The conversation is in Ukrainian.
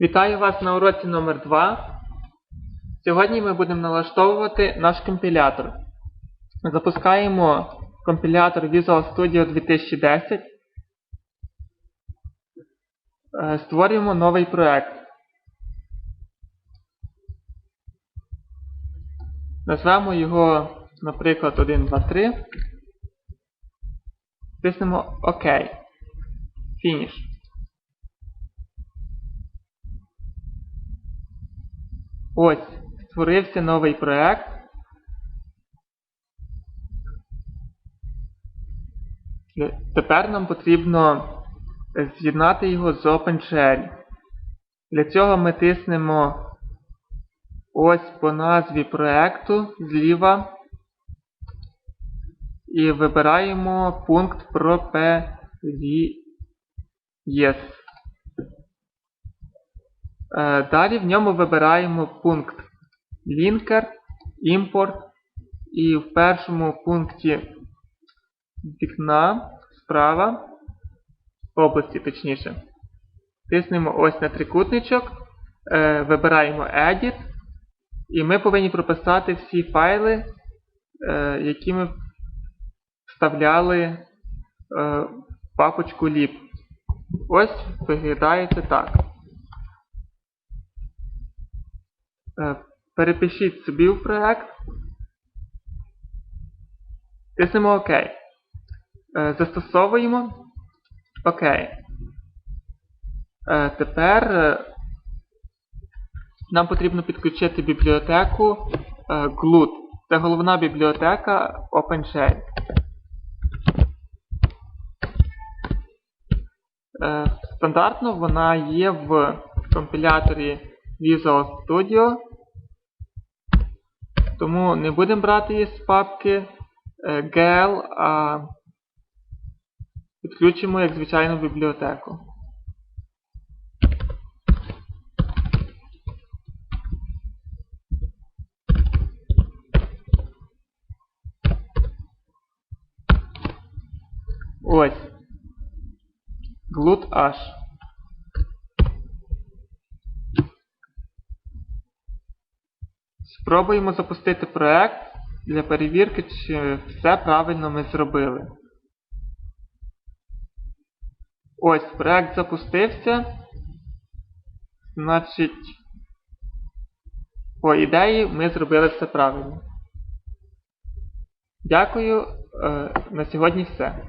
Вітаю вас на уроці номер 2 Сьогодні ми будемо налаштовувати наш компілятор. Запускаємо компілятор Visual Studio 2010. Е, Створюємо новий проект. Назвемо його, наприклад, 1, 2, 3. Тиснемо ОК. Фініш. Ось, створився новий проект. Тепер нам потрібно з'єднати його з OpenShell. Для цього ми тиснемо ось по назві проекту зліва і вибираємо пункт про PVS. Е, Далі в ньому вибираємо пункт Linker, Import і в першому пункті вікна справа, області точніше, тиснемо ось на трикутничок, е, вибираємо Edit і ми повинні прописати всі файли, е, які ми вставляли в папочку lib. Ось виглядає це так. Перепишіть собі в проект. Тиснемо ОК. Е, Застосовуємо. ОК. Е, Тепер е, нам потрібно підключити бібліотеку е, GLUT. Це головна бібліотека OpenShell. Е, Стандартно вона є в компіляторі Visual Studio, тому не будемо брати її з папки е, GL, а підключимо як звичайну бібліотеку. Ось. Glut H. Спробуємо запустити проект для перевірки, чи все правильно ми зробили. Ось, проект запустився. Значить, по ідеї ми зробили все правильно. Дякую. Е, На сьогодні все.